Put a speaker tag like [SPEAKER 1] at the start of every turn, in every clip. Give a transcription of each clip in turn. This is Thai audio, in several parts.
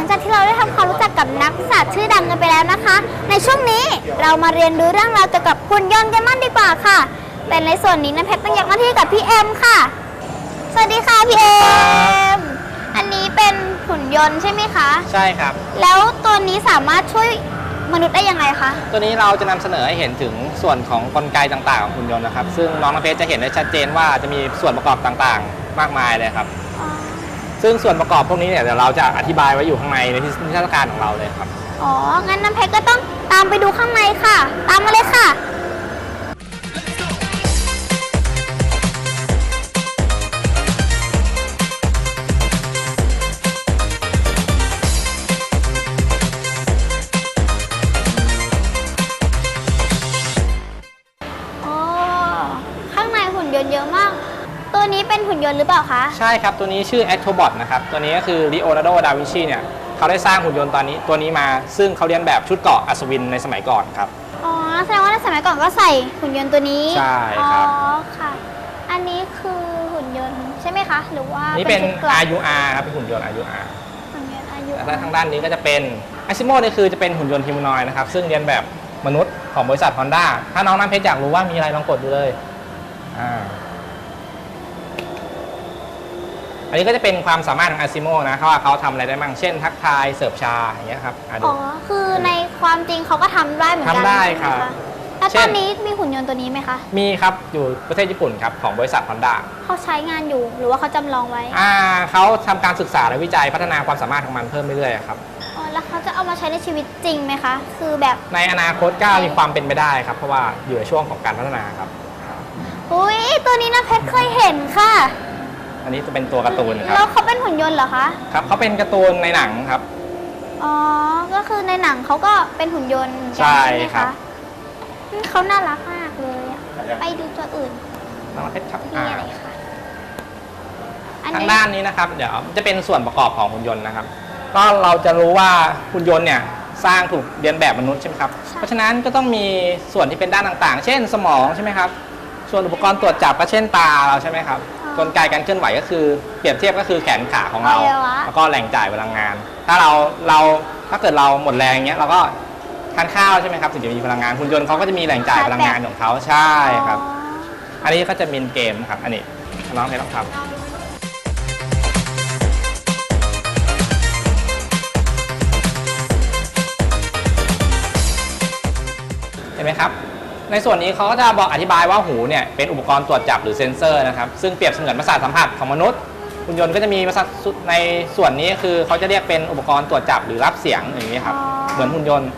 [SPEAKER 1] ลังจากที่เราได้ทำความรู้จักกับนักศาสตร์ชื่อดังกันไปแล้วนะคะ ในช่วงนี้เรามาเรียนรู้เรื่องราวเกี่ยวกับหุ่นยนต์กันมั่ดีกว่าค่ะ แต่ในส่วนนี้น้ำเพชรต้องยกหน้าที่กับพี่เอ็มค่ะ สวัสดีค่ะพี่เอ็มอันนี้เป็นหุ่นยนต์ใช่ไหมคะ
[SPEAKER 2] ใช่ครับ
[SPEAKER 1] แล้วตัวนี้สามารถช่วยมนุษย์ได้ยังไงคะ
[SPEAKER 2] ตัวนี้เราจะนำเสนอให้เห็นถึงส่วนของกลไกต่างๆของหุ่นยนต์นะครับ ซึ่งน้องน้ำเพชรจะเห็นได้ชัดเจนว่าจะมีส่วนประกอบต่างๆ มากมายเลยครับ ซึ่งส่วนประกอบพวกนี้เนี่ยเดี๋ยวเราจะอธิบายไว้อยู่ข้างในในที่นิทรรศการของเราเลยครับ
[SPEAKER 1] อ๋อ งั้นน้ำเพชรก็ต้องตามไปดูข้างในค่ะ ตามมาเลยค่ะ เป็นหุ่นยนต์หรือเปล่าคะ
[SPEAKER 2] ใช่ครับ ตัวนี้ชื่อ a c t o b o t นะครับ ตัวนี้ก็คือ Leonardo da Vinci เนี่ยเขาได้สร้างหุ่นยนต์ตอนนี้ตัวนี้มา ซึ่งเขาเรียนแบบชุดเกราะอัศวินในสมัยก่อนครับ
[SPEAKER 1] อ๋อ แสดงว่าในสมัยก่อนก็ใส่หุ่นยนต์ตัวนี้
[SPEAKER 2] ใช่ครับ
[SPEAKER 1] อ๋อ ค่ะ อันนี้คือหุ่นยนต์ใช่ไหมคะ หรือว่า
[SPEAKER 2] นี่เป็น
[SPEAKER 1] ชุดกราบ
[SPEAKER 2] RUR ครับ เป็นหุ่นยนต์ RUR
[SPEAKER 1] หุ่นยนต์อายุ
[SPEAKER 2] แล้วทางด้านนี้ก็จะเป็น a s i m o นี่คือจะเป็นหุ่นยนต์ฮิวแมนอยด์นะครับ ซึ่งเรียนแบบมนุษย์ของบริษัท Honda ถ้าน้องน้ำเพชรอยากรู้ว่ามีอะไรลองกดดูเลย อ่า อันนี้ก็จะเป็นความสามารถของ a s i m o นะเขาว่าเขาทำอะไรได้บ้างเช่น ทักทายเสิร์ฟชาอย่างเงี้ยครับอะดู
[SPEAKER 1] อ๋อ คือในความจริงเขาก็ทำได้เหมือนกัน
[SPEAKER 2] ทำได้
[SPEAKER 1] ใช่หม
[SPEAKER 2] ครับ
[SPEAKER 1] แล้ว
[SPEAKER 2] เช่
[SPEAKER 1] ตอนนนี้มีหุ่นยนต์ตัวนี้ไหมคะ
[SPEAKER 2] มีครับอยู่ประเทศญี่ปุ่นครับของบริษัท Honda
[SPEAKER 1] เขาใช้งานอยู่หรือว่าเขาจำลองไว้
[SPEAKER 2] อ่าเขาทำการศึกษาและวิจัยพัฒนาความสามารถของมันเพิ่มเรื่อยๆครับ
[SPEAKER 1] อ๋อแล้วเขาจะเอามาใช้ในชีวิตจริงไหมคะ คือแบบ
[SPEAKER 2] ในอนาคตก็มีความเป็นไปได้ครับ เพราะว่าอยู่ในช่วงของการพัฒนาครับ
[SPEAKER 1] อุ้ยตัวนี้นะเพชรเคยเห็นค่ะ
[SPEAKER 2] อั นนี้จะเป็นตัวการ์ตูนค
[SPEAKER 1] แล้
[SPEAKER 2] รั
[SPEAKER 1] ว
[SPEAKER 2] บ
[SPEAKER 1] เขาเป็นหุ่นยนต์เหรอคะ
[SPEAKER 2] ครับเขาเป็นการ์ตูนในหนังครับ
[SPEAKER 1] อ๋อ ก็คือในหนังเขาก็เป็นหุ่นยนต์เหมือนกัน
[SPEAKER 2] ใช่
[SPEAKER 1] ไหม
[SPEAKER 2] ครั
[SPEAKER 1] คะ
[SPEAKER 2] บ
[SPEAKER 1] อืมเขาน่ารักมากเลยอะไปดูตัวอื่น
[SPEAKER 2] น้องเพชรครับ
[SPEAKER 1] นี่
[SPEAKER 2] อ่า
[SPEAKER 1] อะไรคะอัน
[SPEAKER 2] ทาง
[SPEAKER 1] นี้
[SPEAKER 2] ด้านนี้นะครับ เดี๋ยวจะเป็นส่วนประกอบของหุ่นยนต์นะครับ ก็เราจะรู้ว่าหุ่นยนต์เนี่ยสร้างถูกเรียนแบบมนุษย์ใช่ไหมครับ เพราะฉะนั้นก็ต้องมีส่วนที่เป็นด้านต่างๆ เช่น สมองใช่ไหมครับ ส่วนอุปกรณ์ตรวจจับก็เช่นตาเราใช่ไหมครับ กลไกการเคลื่อนไหวก็คือเปรียบเทียบก็คือแขนขาของเรา
[SPEAKER 1] อวัยวะ
[SPEAKER 2] แล้วก็แรงจ่ายพลังงาน ถ้าเราเราถ้าเกิดเราหมดแรงเงี้ยเราก็ทานข้าวใช่ไหมครับถึงจะมีพลังงานหุ่นยนต์เขาก็จะมีแรงจ่ายพลังงานของเขาใช่ครับ
[SPEAKER 1] อ๋อ
[SPEAKER 2] อันนี้ก็จะมินเกมครับ อันนี้น้องเพชรลองทำเห็นไหมครับ ในส่วนนี้เขาก็จะบอกอธิบายว่าหูเนี่ยเป็นอุปกรณ์ตรวจจับหรือเซ็นเซอร์นะครับซึ่งเปรียบเสมือนประสาทสัมผัสของมนุษย์หุ่นยนต์ก็จะมีประสาทในส่วนนี้คือเขาจะเรียกเป็นอุปกรณ์ตรวจจับหรือรับเสียงอย่างนี้ครับเหมือนหุ่นยนต์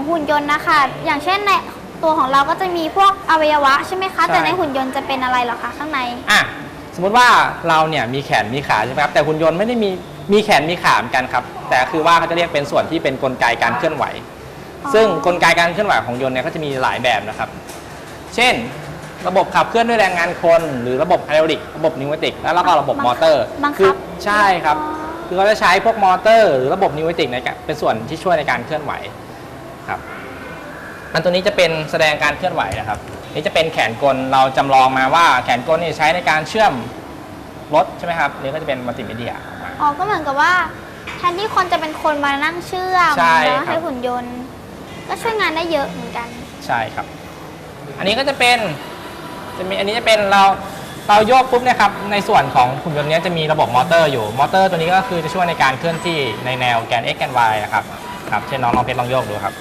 [SPEAKER 1] ของหุ่นยนต์นะคะ อย่างเช่นในตัวของเราก็จะมีพวกอวัยวะใช่ไหมคะ
[SPEAKER 2] ใช่
[SPEAKER 1] แต่ในหุ่นยนต์จะเป็นอะไรเหรอคะข้างใน
[SPEAKER 2] อะสมมุติว่าเราเนี่ยมีแขนมีขาใช่ไหมครับแต่หุ่นยนต์ไม่ได้มีมีแขนมีขาเหมือนกันครับ แต่คือว่าเขาจะเรียกเป็นส่วนที่เป็นกลไกการเคลื่อนไหว
[SPEAKER 1] อ๋อ
[SPEAKER 2] ซึ่งกลไกการเคลื่อนไหวของยนต์เนี่ยก็จะมีหลายแบบนะครับ เช่น ระบบขับเคลื่อนด้วยแรงงานคน หรือระบบไฮดรอลิกระบบนิวเมติกแล้วก็ระบบมอเตอร์
[SPEAKER 1] บังคับ
[SPEAKER 2] คือใช่ครับ
[SPEAKER 1] อ๋อ
[SPEAKER 2] คือเขาจะใช้พวกมอเตอร์ หรือระบบนิวเมติกในการเป็นส่วนที่ช่วยในการเคลื่อนไหว ครับอันตัวนี้จะเป็นแสดงการเคลื่อนไหวนะครับ นี่จะเป็นแขนกลเราจำลองมาว่าแขนกลนี่ใช้ในการเชื่อมรถใช่ไหมครับนี่ก็จะเป็นมัลติมีเดียออกมา
[SPEAKER 1] อ๋อ ก็เหมือนกับว่าแทนที่คนจะเป็นคนมานั่งเชื่อม
[SPEAKER 2] ใช่
[SPEAKER 1] แล้ว
[SPEAKER 2] ครับ
[SPEAKER 1] ให้หุ่นยนต์ ก็ช่วยงานได้เยอะเหมือนกัน
[SPEAKER 2] ใช่ครับ อันนี้ก็จะเป็นจะมีอันนี้จะเป็นเราเราโยกปุ๊บเนะครับในส่วนของหุ่นยนต์เนี้ยจะมีระบบมอเตอร์อยู่มอเตอร์ตัวนี้ก็คือจะช่วยในการเคลื่อนที่ในแนวแกน x แกน y นะครับ ครับเช่นน้องลองเพชรลองโยกดูครับ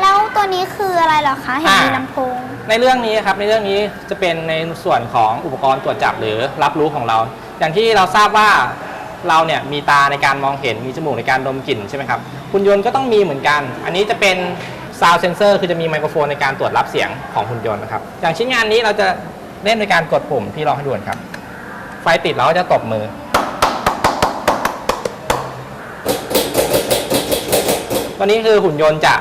[SPEAKER 1] แล้วตัวนี้คืออะไรเหรอคะ เห็นมี
[SPEAKER 2] อ่า
[SPEAKER 1] ลำโพง
[SPEAKER 2] ในเรื่องนี้ครับในเรื่องนี้จะเป็นในส่วนของอุปกรณ์ตรวจจับหรือรับรู้ของเรา อย่างที่เราทราบว่า เราเนี่ยมีตาในการมองเห็นมีจมูกในการดมกลิ่นใช่ไหมครับหุ่นยนต์ก็ต้องมีเหมือนกัน อันนี้จะเป็น sound sensor คือจะมีไมโครโฟนในการตรวจรับเสียงของหุ่นยนต์นะครับอย่างชิ้นงานนี้เราจะเล่นในการกดปุ่มที่เราให้ดูกันครับ ไฟติดเราก็จะตบมือตัวนี้คือหุ่นยนต์จะ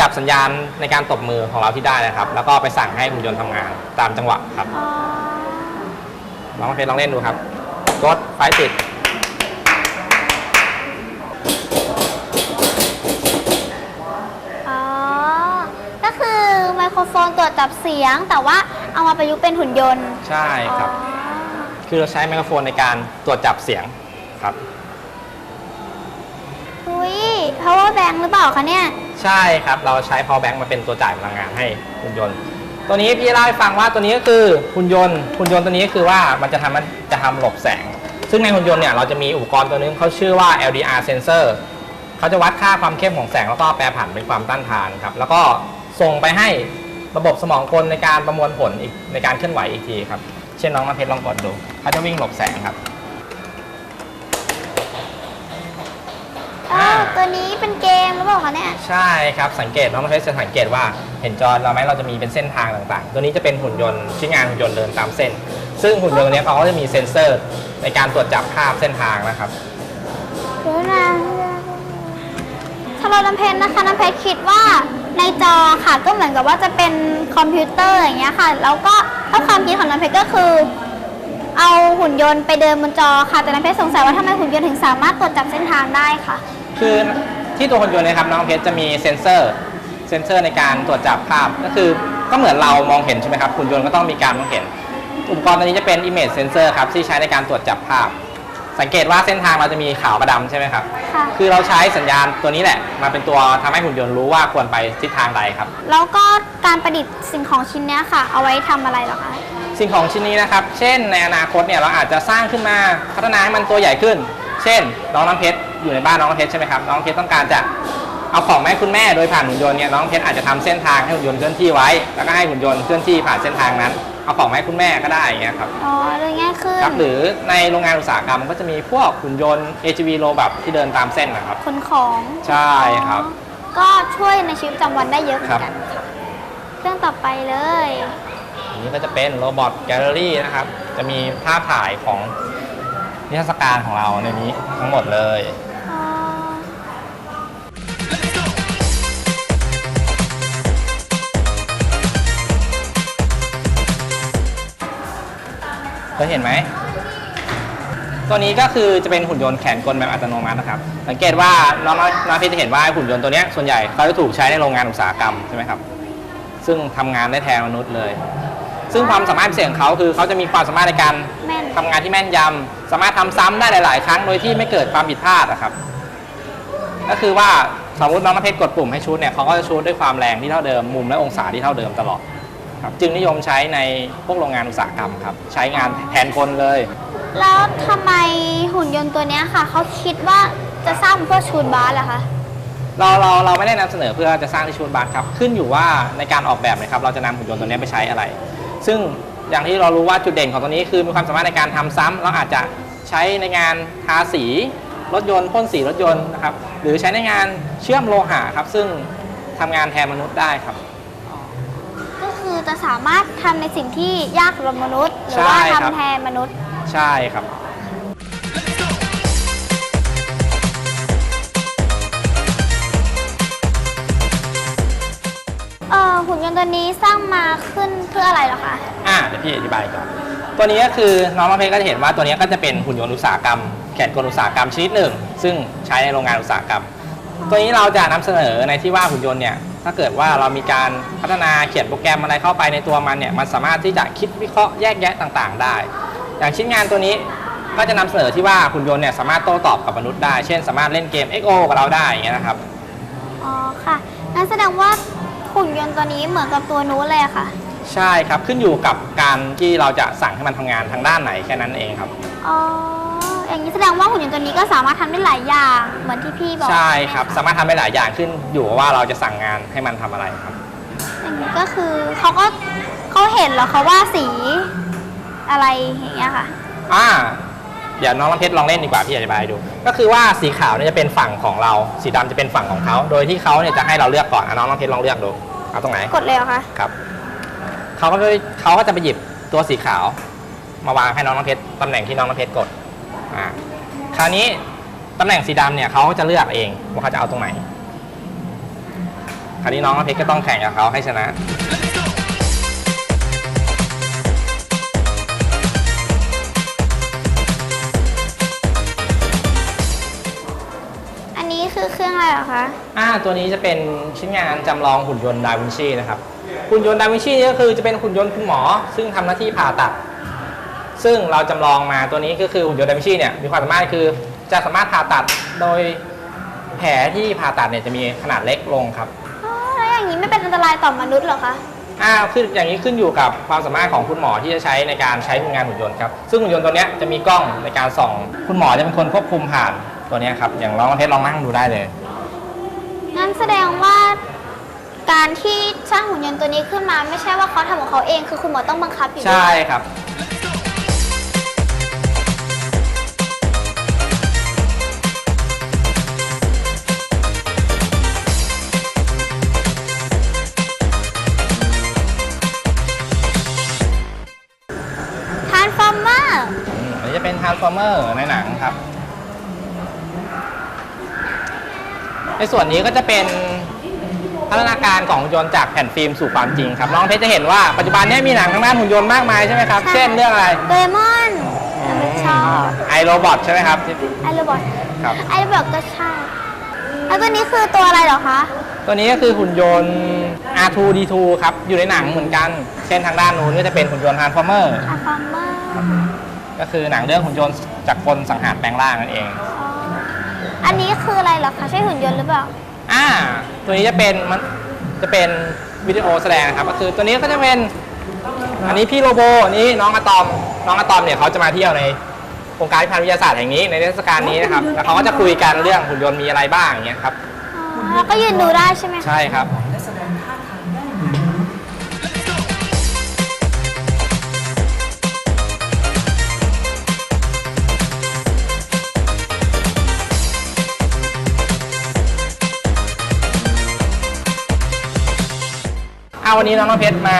[SPEAKER 2] จับสัญญาณในการตบมือของเราที่ได้นะครับ แล้วก็ไปสั่งให้หุ่นยนต์ทำงานตามจังหวะครับ
[SPEAKER 1] อ๋อ
[SPEAKER 2] ลองเพชรลองเล่นดูครับ กดไฟติด
[SPEAKER 1] อ๋อ ก็คือไมโคร โฟนตรวจจับเสียง แต่ว่าเอามาประยุกต์เป็นหุ่นยนต์
[SPEAKER 2] ใช่ครับ
[SPEAKER 1] อ๋อ
[SPEAKER 2] คือเราใช้ไมโครโฟนในการตรวจจับเสียงครับ
[SPEAKER 1] อุ้ย power bank หรือเปล่าคะเนี่ย
[SPEAKER 2] ใช่ครับ เราใช้ power bank มาเป็นตัวจ่ายพลังงานให้หุ่นยนต์ ตัวนี้พี่เล่าให้ฟังว่าตัวนี้ก็คือหุ่นยนต์หุ่นยนต์ตัวนี้ก็คือว่ามันจะทำมันจะทำหลบแสง ซึ่งในหุ่นยนต์เนี่ยเราจะมีอุปกรณ์ตัวนึงเขาชื่อว่า LDR sensor เขาจะวัดค่าความเข้มของแสงแล้วก็แปรผันเป็นความต้านทานครับ แล้วก็ส่งไปให้ ระบบสมองกลในการประมวลผลอีกในการเคลื่อนไหวอีกทีครับ เช่นน้องน้ำเพชรลองกดดูเขาจะวิ่งหลบแสงครับ
[SPEAKER 1] อ้าวตัวนี้เป็นเกมหรือเปล่าคะเนี่ย
[SPEAKER 2] ใช่ครับสังเกตน้องน้ำเพชรจะสังเกตว่าเห็นจอเราไหมเราจะมีเป็นเส้นทางต่างๆ ตัวนี้จะเป็นหุ่นยนต์ชิ้นงานหุ่นยนต์เดินตามเส้น ซึ่งหุ่นยนต์ตัวเนี้ยเขาก็จะมีเซ็นเซอร์ในการตรวจจับภาพเส้นทางนะครับ
[SPEAKER 1] เดี๋ยวนะสำหรับน้ำเพชรนะคะน้ำเพชรคิดว่า ในจอค่ะก็เหมือนกับว่าจะเป็นคอมพิวเตอร์อย่างเงี้ยค่ะ แล้วก็ถ้าความคิดของน้ำเพชรก็คือ เอาหุ่นยนต์ไปเดินบนจอค่ะ แต่น้ำเพชรสงสัยว่าทำไมหุ่นยนต์ถึงสามารถตรวจจับเส้นทางได้ค่ะ
[SPEAKER 2] คือที่ตัวหุ่นยนต์นะครับน้องเพชรจะมีเซ็นเซอร์ เซ็นเซอร์ในการตรวจจับภาพก็คือก็เหมือนเรามองเห็นใช่ไหมครับหุ่นยนต์ก็ต้องมีการมองเห็น อุปกรณ์ตัวนี้จะเป็น image sensor ครับที่ใช้ในการตรวจจับภาพ สังเกตว่าเส้นทางเราจะมีขาวกับดำใช่ไหมครับ
[SPEAKER 1] ค่ะ
[SPEAKER 2] คือเราใช้สัญญาณตัวนี้แหละ มาเป็นตัวทำให้หุ่นยนต์รู้ว่าควรไปทิศทางใดครับ
[SPEAKER 1] แล้วก็การประดิษฐ์สิ่งของชิ้นเนี้ยค่ะ เอาไว้ทำอะไรเหรอคะ
[SPEAKER 2] สิ่งของชิ้นนี้นะครับ เช่นในอนาคตเนี่ยเราอาจจะสร้างขึ้นมาพัฒนาให้มันตัวใหญ่ขึ้น เช่น น้องน้ำเพชรอยู่ในบ้านน้องน้ำเพชรใช่ไหมครับ น้องน้ำเพชรต้องการจะเอาของมาให้คุณแม่โดยผ่านหุ่นยนต์เนี่ยน้องน้ำเพชรอาจจะทำเส้นทางให้หุ่นยนต์เคลื่อนที่ไว้ แล้วก็ให้หุ่นยนต์เคลื่อนที่ผ่านเส้นทางนั้น เอาของมาให้คุณแม่ก็ได้อย่างเงี้ยครับ
[SPEAKER 1] อ๋อเลยง่ายขึ้น
[SPEAKER 2] ครับหรือในโรงงานอุตสาหกรรมก็จะมีพวกหุ่นยนต์ AGV โรแบบที่เดินตามเส้นนะครับ
[SPEAKER 1] ขนของ
[SPEAKER 2] ใช่ครับ
[SPEAKER 1] อ๋อก็ช่วยในชีวิตประจำวันได้เยอะเหมือนกันค่ะเครื่องต่อไปเลย
[SPEAKER 2] อันนี้ก็จะเป็นโรบอทแกลเลอรี่นะครับ จะมีภาพถ่ายของนิทรรศการของเราในนี้ทั้งหมดเลย ยเห็นไหม ตัวนี้ก็คือจะเป็นหุ่นยนต์แขนกลแบบอัตโนมัตินะครับ สังเกตว่าน้องน้องพี่จะเห็นว่าหุ่นยนต์ตัวเนี้ยส่วนใหญ่เขาจะถูกใช้ในโรงงานอุตสาหกรรมใช่ไหมครับ ซึ่งทำงานได้แทนมนุษย์เลย ซึ่งความสามารถพิเศษของเขาคือเขาจะมีความสามารถในการ
[SPEAKER 1] แม่น
[SPEAKER 2] ทำงานที่แม่นยำสามารถทำซ้ำได้หลาย ๆ ครั้งโดยที่ไม่เกิดความผิดพลาดนะครับ ก็คือว่าสมมติน้องประเภทกดปุ่มให้ชูดเนี่ยเขาก็จะชูดด้วยความแรงที่เท่าเดิมมุมและองศาที่เท่าเดิมตลอด ครับจึงนิยมใช้ในพวกโรงงานอุตสาหกรรมครับ ใช้งานแทนคนเลย
[SPEAKER 1] แล้วทำไมหุ่นยนต์ตัวเนี้ยค่ะ เขาคิดว่าจะสร้างเพื่อชูดบาสเหรอคะ
[SPEAKER 2] เราเราเราไม่ได้นำเสนอเพื่อจะสร้างที่ชูดบัสครับ ขึ้นอยู่ว่าในการออกแบบนะครับ เราจะนำหุ่นยนต์ตัวนี้ไปใช้อะไร ซึ่งอย่างที่เรารู้ว่าจุดเด่นของตัวนี้คือมีความสามารถในการทำซ้ำเราอาจจะใช้ในงานทาสีรถยนต์พ่นสีรถยนต์นะครับหรือใช้ในงานเชื่อมโลหะครับซึ่งทำงานแทนมนุษย์ได้ครับ
[SPEAKER 1] ก็คือ จะสามารถทำในสิ่งที่ยากสำหรับมนุษย์ หรือว่า
[SPEAKER 2] ใช่ครับ
[SPEAKER 1] ทำแทนมนุษย์
[SPEAKER 2] ใช่ครับ
[SPEAKER 1] เอ่อหุ่นยนต์ตัวนี้สร้างมาขึ้นเพื่ออะไรเหรอคะ
[SPEAKER 2] อ่าเดี๋ยวพี่อธิบายก่อนตัวนี้ก็คือน้องมะเพชรก็จะเห็นว่าตัวนี้ก็จะเป็นหุ่นยนต์อุตสาหกรรม แขนกลอุตสาหกรรมชนิดหนึ่ง ซึ่งใช้ในโรงงานอุตสาหกรรม ตัวนี้เราจะนำเสนอในที่ว่าหุ่นยนต์เนี่ย ถ้าเกิดว่าเรามีการพัฒนาเขียนโปรแกรมอะไรเข้าไปในตัวมันเนี่ยมันสามารถที่จะคิดวิเคราะห์แยกแยะต่างๆ ได้ อย่างชิ้นงานตัวนี้ก็จะนำเสนอที่ว่าหุ่นยนต์เนี่ยสามารถโต้ตอบกับมนุษย์ได้ เช่น สามารถเล่นเกม XO กับเราได้อย่างเงี้ยนะครับ
[SPEAKER 1] อ๋อค่ะงั้นแสดงว่าหุ่นยนต์ตัวนี้เหมือนกับตัวนู้นเลยอะค่ะ
[SPEAKER 2] ใช่ครับ ขึ้นอยู่กับการที่เราจะสั่งให้มันทำงานทางด้านไหนแค่นั้นเองครับ
[SPEAKER 1] อ๋อ อย่างนี้แสดงว่าหุ่นยนต์ตัวนี้ก็สามารถทำได้หลายอย่างเหมือนที่พี่บอก
[SPEAKER 2] ใช่ครับ
[SPEAKER 1] ไหมะ
[SPEAKER 2] สามารถทำได้หลายอย่างขึ้นอยู่กับว่าเราจะสั่งงานให้มันทำอะไรครับ
[SPEAKER 1] อย่างนี้ก็คือเขาก็เขาเห็นเหรอเขาว่าสีอะไรอย่างเงี้ยค่ะ
[SPEAKER 2] อ่า เดี๋ยวน้องลำเพชรลองเล่นดีกว่าพี่อธิบายดู ก็คือว่าสีขาวเนี่ยจะเป็นฝั่งของเรา สีดำจะเป็นฝั่งของเขา โดยที่เขาเนี่ยจะให้เราเลือกก่อนอะน้องลำเพชรลองเลือกดู เอาตรงไหน
[SPEAKER 1] กดเลยเหรอคะ
[SPEAKER 2] ครับ เขาก็จะเขาก็จะไปหยิบตัวสีขาว มาวางให้น้องน้ำเพชรตำแหน่งที่น้องน้ำเพชรกด อ่าคราวนี้ตำแหน่งสีดำเนี่ยเขาก็จะเลือกเองว่าเขาจะเอาตรงไหน คราวนี้น้องน้ำเพชรก็ต้องแข่งกับเขาให้ชนะ
[SPEAKER 1] อันนี้คือเครื่องอะไรเหรอคะ
[SPEAKER 2] อ่าตัวนี้จะเป็นชิ้นงานจำลองหุ่นยนต์ดาวินชีนะครับ หุ่นยนต์ดาวินชีนี่ก็คือจะเป็นหุ่นยนต์คุณหมอ ซึ่งทำหน้าที่ผ่าตัด ซึ่งเราจำลองมาตัวนี้ก็คือหุ่นยนต์ดาวินชีเนี่ยมีความสามารถคือจะสามารถผ่าตัดโดยแผลที่ผ่าตัดเนี่ยจะมีขนาดเล็กลงครับ
[SPEAKER 1] อ๋อแล้วอย่างนี้ไม่เป็นอันตรายต่อมนุษย์เหรอคะ
[SPEAKER 2] อ่าคืออย่างนี้ขึ้นอยู่กับความสามารถของคุณหมอที่จะใช้ในการใช้งานหุ่นยนต์ครับซึ่งหุ่นยนต์ตัวเนี้ยจะมีกล้องในการส่อง คุณหมอจะเป็นคนควบคุมผ่านตัวเนี้ยครับอย่างน้องน้ำเพชรลองนั่งดูได้เลย
[SPEAKER 1] งั้นแสดงว่าการที่สร้างหุ่นยนต์ตัวนี้ขึ้นมา ไม่ใช่ว่าเขาทำของเขาเองคือคุณหมอต้องบังคับอยู่ด้วย
[SPEAKER 2] ใช่ครับ
[SPEAKER 1] อั
[SPEAKER 2] นนี้จะเป็น Transformer ในหนังครับ ในส่วนนี้ก็จะเป็นพัฒนาการของหุ่นยนต์จากแผ่นฟิล์มสู่ความจริงครับน้องเพชรจะเห็นว่าปัจจุบันเนี้มีหนังทางด้านหุ่นยนต์มากมายใช่ไหมครับ เช่นเรื่องอะไร
[SPEAKER 1] โดเรมอนเราชอบ
[SPEAKER 2] ไอโรบอทใช่ไหมครับที่
[SPEAKER 1] ไอโรบอท
[SPEAKER 2] ครับ
[SPEAKER 1] ไอโรบอทก็ชอบแล้วตัวนี้คือตัวอะไรเหรอคะ
[SPEAKER 2] ตัวนี้ก็คือหุ่นยนต์ R2D2 ครับ อยู่ในหนังเหมือนกัน เช่นทางด้านนู้นก็จะเป็นหุ่นยนต์ Transformer
[SPEAKER 1] ทานฟอร์เมอร์
[SPEAKER 2] ก็คือหนังเรื่องหุ่นยนต์จากคนสังหารแปลงร่างนั่นเอง
[SPEAKER 1] อันนี้คืออะไรเหรอคะใช่หุ่นยนต์หรือเปล่า
[SPEAKER 2] อ่า ตัวนี้จะเป็นมันจะเป็นวิดีโอแสดงนะครับ ก็คือตัวนี้ก็จะเป็น อันนี้พี่โรโบอันนี้น้องอะตอม น้องอะตอมเนี่ยเขาจะมาเที่ยวในโครงการพิพัฒน์วิทยาศาสตร์แห่งนี้ในเทศกาลนี้นะครับ แล้วเขาก็จะคุยกันเรื่องหุ่นยนต์มีอะไรบ้างอย่างเงี้ยครับ
[SPEAKER 1] อ๋อแล้วก็ยืนดูได้ใช่ไหมคะ
[SPEAKER 2] ใช่ครับ วันนี้น้องน้ำเพชรมา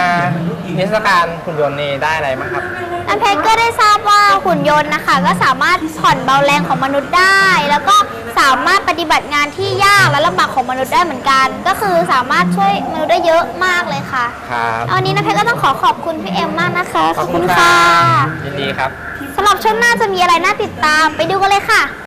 [SPEAKER 2] นิทรรศการหุ่นยนต์นี่ได้อะไรบ้างครับ
[SPEAKER 1] น้ำเพชรก็ได้ทราบว่าหุ่นยนต์นะคะ ก็สามารถผ่อนเบาแรงของมนุษย์ได้ แล้วก็สามารถปฏิบัติงานที่ยากและลำบากของมนุษย์ได้เหมือนกัน ก็คือสามารถช่วยมนุษย์ได้เยอะมากเลยค่ะ
[SPEAKER 2] ครับ
[SPEAKER 1] วันนี้น้ำเพชรก็ต้องขอขอบคุณพี่เอ็มมากนะคะ
[SPEAKER 2] ยินดีครับ
[SPEAKER 1] สำหรับช่วงหน้าจะมีอะไรน่าติดตามไปดูกันเลยค่ะ